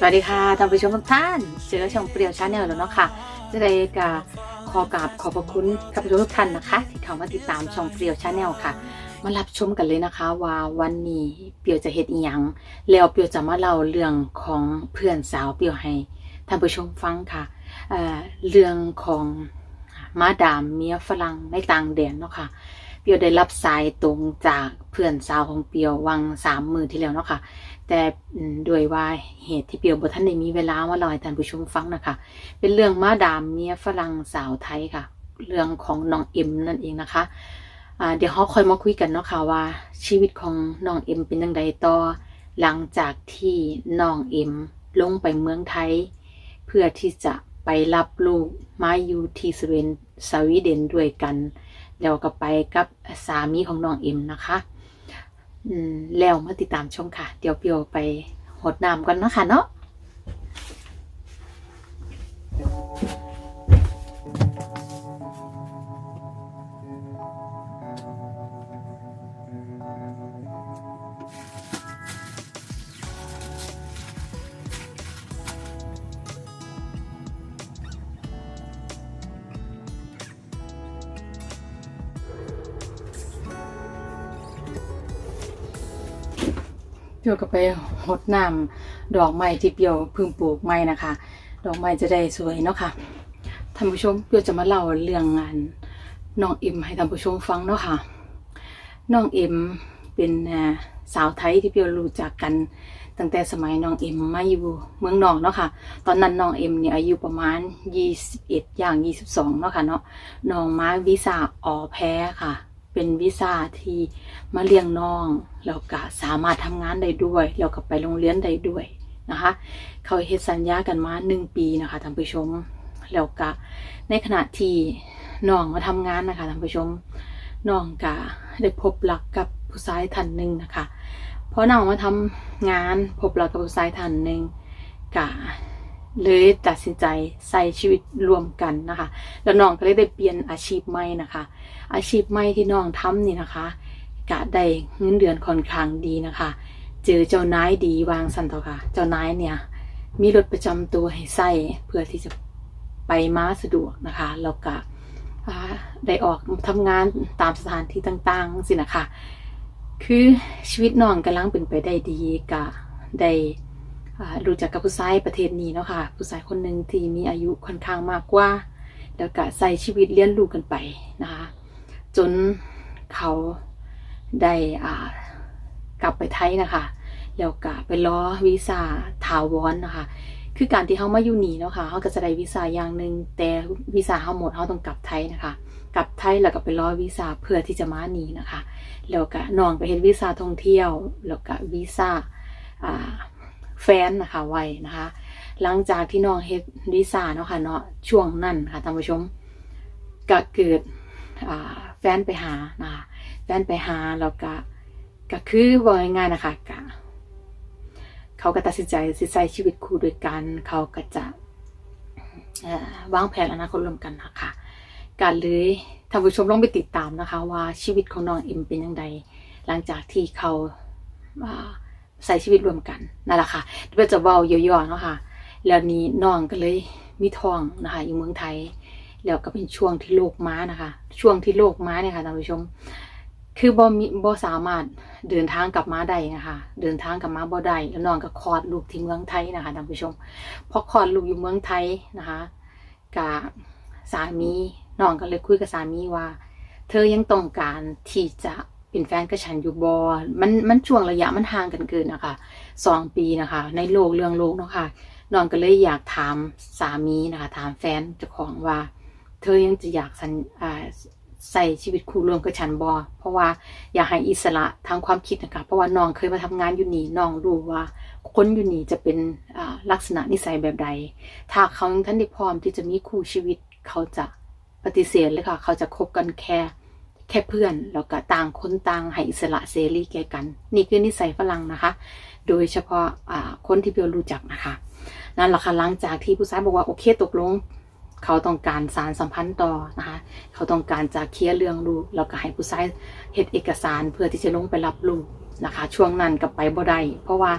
สวัสดีค่ะท่านผู้ชมทุกท่านเจอช่องเปรียวชาแนลแล้วเนาะค่ะจะได้กาขอกราบขอบพระคุณท่านผู้ชมทุกท่านนะคะ ที่เข้ามาติดตามช่องเปรียวชาแนลค่ะ มารับชมกันเลยนะคะ ว่าวันนี้เปียวจะเฮ็ดอีหยังแล้วเปียวจะมาเล่าเรื่องของเพื่อนสาวเปียวให้ท่านผู้ชมฟังค่ะเเรื่องของมาดามเมียฝรั่งในต่างแดนเนาะค่ะ เปียวได้รับสายตรงจากเพื่อนสาวของเปียววังสามมือที่แล้วเนาะค่ะ แต่ด้วยว่าเหตุที่เปียวบ่ท่านได้มีเวลามาเล่าให้ท่านผู้ชมฟังนะคะ เป็นเรื่องมาดามเมียฝรั่งสาวไทยค่ะ เรื่องของน้องเอ็มนั่นเองนะคะเดี๋ยวเราคอยมาคุยกันเนาะค่ะว่า ชีวิตของน้องเอ็มเป็นยังไงต่อ หลังจากที่น้องเอ็มลงไปเมืองไทย เพื่อที่จะไปรับลูกมาอยู่ที่สเวนสวีเดนด้วยกัน เดี๋ยวก็ไปกับสามีของน้องเอ็มนะคะอืมแล้วมาติดตามชมค่ะ เดี๋ยวเปียวไปหดน้ำกันนะค่ะเนาะ ปียวก็ไปหดน้ำดอกไม้ที่เปียวพิ่งปลูกไม้นะคะ ดอกไม้จะได้สวยเนาะค่ะท่านผู้ชมเปียวจะมาเล่าเรื่องงานน้องเอ็มให้ท่านผู้ชมฟังเนาะค่ะน้องเอ็มเป็นสาวไทยที่เปียวรู้จักกันตั้งแต่สมัยน้องเอ็มมาอยู่เมืองนอกเนาะค่ะ ตอนนั้นน้องเอ็มเนี่ยอายุประมาณ 21 อย่าง 22 เนาะค่ะเนาะน้องมาวีซ่าออแพ้ค่ะ เป็นวีซ่าที่มาเลี้ยงน้องแล้วก็สามารถทำงานได้ด้วยแล้วก็ไปโรงเรียนได้ด้วยนะคะ เขาเฮ็ดสัญญากันมาหนึ่งปีนะคะท่านผู้ชมแล้วก็ในขณะที่น้องมาทำงานนะคะท่านผู้ชมน้องก็ได้พบรักกับผู้ชายท่านหนึ่งนะคะเพราะน้องมาทำงานพบรักกับผู้ชายท่านหนึ่งก็ เลยตัดสินใจใส่ชีวิตรวมกันนะคะ แล้วน้องก็เลยได้เปลี่ยนอาชีพใหม่นะคะ อาชีพใหม่ที่น้องทำนี่นะคะกะได้เงินเดือนค่อนข้างดีนะคะ เจอเจ้านายดีวางสันเถอค่ะ เจ้านายเนี่ยมีรถประจำตัวให้ใส่เพื่อที่จะไปมาสะดวกนะคะแล้วก็ได้ออกทำงานตามสถานที่ต่างๆสินะคะ คือชีวิตน้องกำลังเป็นไปได้ดีกะได้ รู้จักกับผู้ชายประเทศนี้เนาะค่ะผู้ชายคนหนึ่งที่มีอายุค่อนข้างมากกว่า แล้วก็ใส่ชีวิตเลี้ยงลูกกันไปนะคะ จนเขาได้อ่ากลับไปไทยนะคะ แล้วก็ไปรอวีซ่าถาวรนนะคะ คือการที่เขามาอยู่นี่เนาะค่ะเขาก็จะได้วีซ่าอย่างหนึ่งแต่วีซ่าเขาหมดเขาต้องกลับไทยนะคะกลับไทยแล้วก็ไปรอวีซ่าเพื่อที่จะมานีนะคะ แล้วก็น้องไปเห็นวีซ่าท่องเที่ยว แล้วก็วีซ่าอ่า ฟนนะคะไว้นะคะ หลังจากที่น้องเฮ็ดวีซ่าเนาะค่ะเนาะช่วงนั้นค่ะท่านผู้ชมก็เกิดแฟนไปหานะคะแฟนไปหาแล้วก็ก็คือว่าง่ายๆนะคะก็เขาก็ตัดสินใจสิใช้ชีวิตคู่ด้วยกัน เขาก็จะวางแผนอนาคตร่วมกันนะคะการเลยท่านผู้ชมลองไปติดตามนะคะ ว่าชีวิตของน้องเอ็มเป็นยังไงหลังจากที่เขาา ใช้ชีวิตรวมกันนั่นแหละค่ะเดี๋ยวจะเว้าย่อๆเนาะค่ะแล้วนี้น้องก็เลยมีท้องนะคะอยู่เมืองไทย แล้วก็เป็นช่วงที่โรคม้านะคะ ช่วงที่โรคม้าเนี่ยค่ะท่านผู้ชม คือบ่มีบ่สามารถเดินทางกลับมาได้นะคะ เดินทางกลับมาบ่ได้แล้วน้องก็คลอดลูกที่เมืองไทยนะคะท่านผู้ชมพอคลอดลูกอยู่เมืองไทยนะคะกับสามีน้องก็เลยคุยกับสามีว่า เธอยังต้องการที่จะ เป็นแฟนกับฉันอยู่บ่มันมันช่วงระยะมันห่างกันเกินนะคะสองปีนะคะ ในโลกเรื่องโลกเนาะค่ะน้องก็เลยอยากถามสามีนะคะ ถามแฟนเจ้าของว่า เธอยังจะอยากสันอ่าใส่ชีวิตคู่ร่วมกับฉันบอเพราะว่าอยากให้อิสระทางความคิดนะคะเพราะว่าน้องเคยมาทำงานอยู่นี่น้องรู้ว่า คนอยู่นี่จะเป็นลักษณะนิสัยแบบใด ถ้าเขายังท่านได้พร้อมที่จะมีคู่ชีวิตเขาจะปฏิเสธเลยค่ะ เขาจะคบกันแค่ แค่เพื่อนแล้วก็ต่างคนต่างให้อิสระเสรีแก่กัน นี่คือนิสัยฝรั่งนะคะ โดยเฉพาะอ่าคนที่เบลรู้จักนะคะ นั่นแหละค่ะหลังจากที่ผู้ชายบอกว่าโอเคตกลง เขาต้องการสารสัมพันธ์ต่อนะคะ เขาต้องการจะเคลียร์เรื่องลูกแล้วก็ให้ผู้ชายเฮ็ดเอกสารเพื่อที่จะลงไปรับลูกนะคะ ช่วงนั้นกับไปบ่ได้เพราะว่า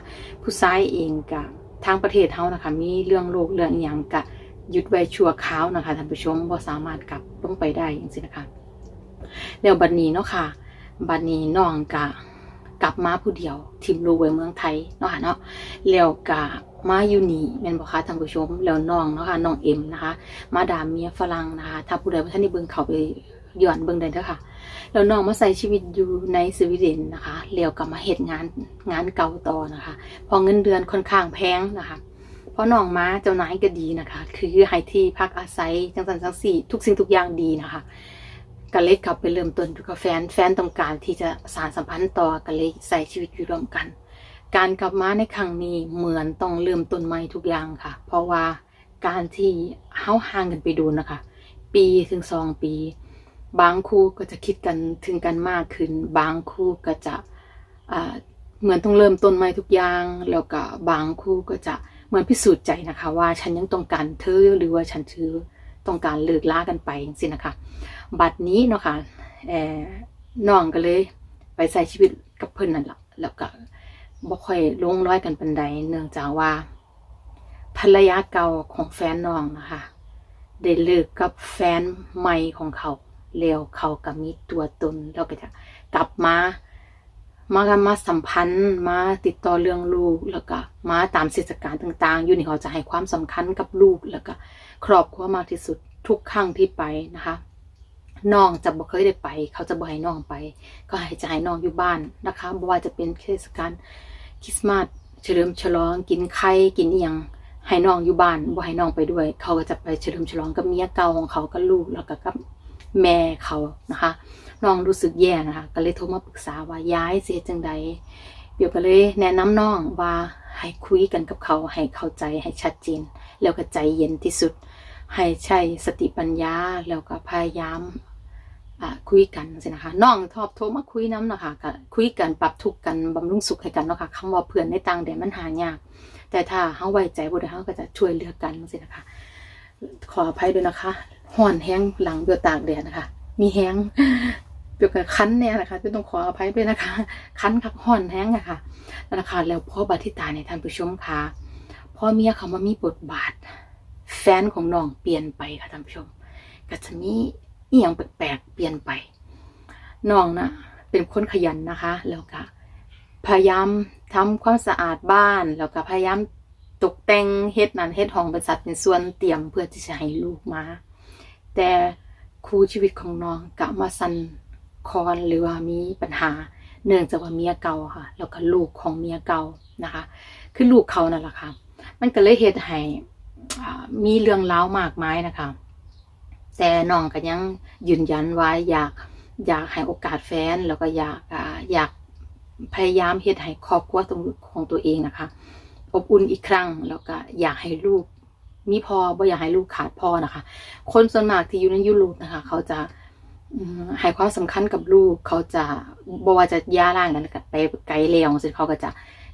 ผู้ชายเองก็ทางประเทศเฮานะคะ มีเรื่องโรคเรื่องอย่างกะหยุดไว้ชั่วคราวนะคะท่านผู้ชมบ่สามารถกลับลงไปได้จังซี่นะคะ แล้วบัดนี้เนาะค่ะ บัดนี้น้องกะกลับมาผู้เดียวทิมลูกไว้เมืองไทยเนาะค่ะเนาะแล้วกะมาอยู่นี่แม่นบ่คะท่านผู้ชมแล้วน้องเนาะค่ะน้องเอ็มนะคะ มาดามเมียฝรั่งนะคะถ้าผู้ใดบ่ทันได้เบิ่งเขาไปย้อนเบิ่งได้เด้อค่ะแล้วน้องมาใส่ชีวิตอยู่ในสวีเดนนะคะแล้วกลับมาเฮ็ดงานงานเก่าต่อนะคะ พอเงินเดือนค่อนข้างแพงนะคะเพราะน้องมาเจ้านายก็ดีนะคะ คือให้ที่พักอาศัยจังสันจังสี่ ทุกสิ่งทุกอย่างดีนะคะ ก็เลยกลับไปเริ่มต้นอยู่กับแฟน แฟนต้องการที่จะสานสัมพันธ์ต่อก็เลยใส่ชีวิตอยู่ร่วมกัน การกลับมาในครั้งนี้เหมือนต้องเริ่มต้นใหม่ทุกอย่างค่ะ เพราะว่าการที่เฮาห่างกันไปดูนะคะ ปีถึงสองปี บางคู่ก็จะคิดกันถึงกันมากขึ้น บางคู่ก็จะเหมือนต้องเริ่มต้นใหม่ทุกอย่าง แล้วก็บางคู่ก็จะเหมือนพิสูจน์ใจนะคะ ว่าฉันยังต้องการเธอหรือว่าฉันถือ ต้องการเลิกล้ากันไปสินะคะบัดนี้เนาะค่ะเอ่อน้องก็เลยไปใช้ชีวิตกับเพิ่อนนั่นแหละแล้วก็บ่ค่อยลงร้อยกันปันใดเนื่องจากว่า ภรรยาเก่าของแฟนน้องนะคะได้เลิกกับแฟนใหม่ของเขาแล้วเขาก็มีตัวตนแล้วก็จะกลับมา มากันมาสัมพันธ์ มาติดต่อเรื่องลูกแล้วก็มาตามเทศกาลต่างๆ อยู่นี่เขาจะให้ความสำคัญกับลูกแล้วก็ครอบครัวมากที่สุดทุกครั้งที่ไปนะคะน้องจะบ่เคยได้ไป เขาจะบ่ให้น้องไป ก็ให้จะให้น้องอยู่บ้านนะคะบ่ว่าจะเป็นเทศกาลคริสต์มาสเฉลิมฉลองกินไข่กินอีหยังให้น้องอยู่บ้านบ่ให้น้องไปด้วย เขาก็จะไปเฉลิมฉลองกับเมียเก่าของเขากับลูกแล้วก็กับ แม่เขานะคะน้องรู้สึกแย่นะคะ ก็เลยโทรมาปรึกษาว่าย้ายเสียจังใดเบียวก็เลยแนะนำน้องว่าให้คุยกันกับเขาให้เข้าใจให้ชัดเจนแล้วก็ใจเย็นที่สุด ให้ใช้สติปัญญาแล้วก็พยายามคุยกันสินะคะน้องทอบโทรมาคุยน้ำนะคะก็คุยกันปรับทุกกันบำรุงสุขให้กันเนาะค่ะคำว่าเพื่อนในต่างแดนมันหายาก แต่ถ้าเฮาไว้ใจบ่ได้เฮาก็จะช่วยเหลือกันสินะคะขออภัยด้วยนะคะ ห่อนแห้งหลังเบียวตากแดดนะคะ มีแห้งเบียวกับคันเนี่ยนะคะจะต้องขออภัยด้วยนะคะ คันคักห่อนแห้งอะค่ะแล้วนะคะแล้วพ่อบาทิตาในยท่านผู้ชมค่ะพ่อเมียเขามามีบทบาท แฟนของน้องเปลี่ยนไปค่ะท่านผู้ชมก็จะมีอีหยังแปลกๆเปลี่ยนไปน้องนะเป็นคนขยันนะคะ แล้วก็พยายามทำความสะอาดบ้าน แล้วก็พยายามตกแต่งเฮ็ดนั้นเฮ็ดห้องเป็นสัดเป็นส่วนเตรียมเพื่อที่จะให้ลูกมา แต่คู่ชีวิตของน้องกะมาสันคอนหรือว่ามีปัญหา เนื่องจากว่าเมียเก่าค่ะ แล้วก็ลูกของเมียเก่านะคะ คือลูกเขานั่นแหละค่ะ มันก็เลยเฮ็ดให้มีเรื่องเล้ามากมายนะคะ แต่น้องก็ยังยืนยันว่าอยากอยากให้โอกาสแฟน แล้วก็อยากอยากพยายามเฮ็ดให้ครอบครัวของตัวเองนะคะ อบอุ่นอีกครั้ง แล้วก็อยากให้ลูก มีพอบ่อยากให้ลูกขาดพ่อนะคะ คนส่วนมากที่อยู่ในยุโรปนะคะ เขาจะให้ความสำคัญกับลูก เขาจะบ่ว่าจะย่าร่างกันไปไกลแล้วสิเขาก็จะ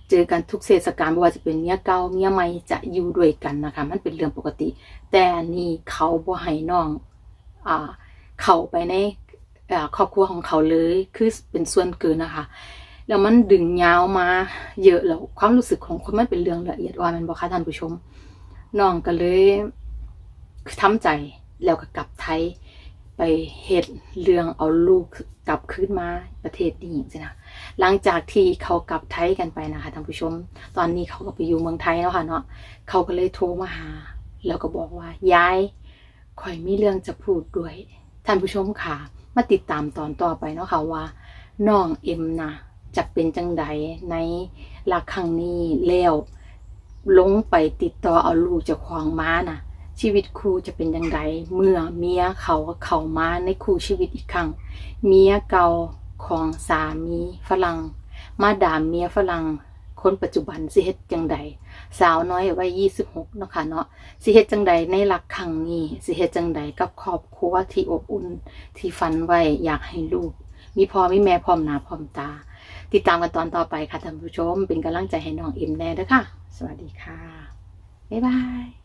เจอกันทุกเทศกาลบ่ว่าจะเป็นเมียเก่าเมียใหม่จะอยู่ด้วยกันนะคะ มันเป็นเรื่องปกติ แต่นี่เขาบ่ให้น้องอ่าเข้าไปในครอบครัวของเขาเลยคือเป็นส่วนเกินนะคะแล้วมันดึงยาวมาเยอะแล้วความรู้สึกของคนมันเป็นเรื่องละเอียดอ่อนมันบอกค่ะท่านผู้ชม น้องก็เลยทำใจแล้วก็กลับไทย ไปเฮ็ดเรื่องเอาลูกกลับคืนมาประเทศนี้สินะหลังจากที่เขากลับไทยกันไปนะคะท่านผู้ชม ตอนนี้เขาก็ไปอยู่เมืองไทยแล้วค่ะเนาะเขาก็เลยโทรมาหา แล้วก็บอกว่ายายข่อยมีเรื่องจะพูดด้วยท่านผู้ชมค่ะมาติดตามตอนต่อไปเนาะค่ะว่าน้องเอ็มนะจะเป็นจังใดในลักครั้งนี้แล้ว ลงไปติดต่อเอาลูกจากควางม้านะชีวิตครูจะเป็นยังไงเมื่อเมียเขาเข้ามาในครูชีวิตอีกครั้ง เมียเก่าของสามีฝรั่ง มาด่าเมียฝรั่งคนปัจจุบันสิเฮ็ดจังใดสาวน้อยวัย26เนาะค่ะเนาะสิเฮ็ดจังใดในหลักครั้งนี้สิเฮ็ดจังใดกับครอบครัวที่อบอุ่นที่ฝันไว้อยากให้ลูก มีพ่อมีแม่พร้อมหน้าพร้อมตา ติดตามกันตอนต่อไปค่ะท่านผู้ชม เป็นกำลังใจให้น้องเอ็มแน่เด้อค่ะ สวัสดีค่ะ บ๊ายบาย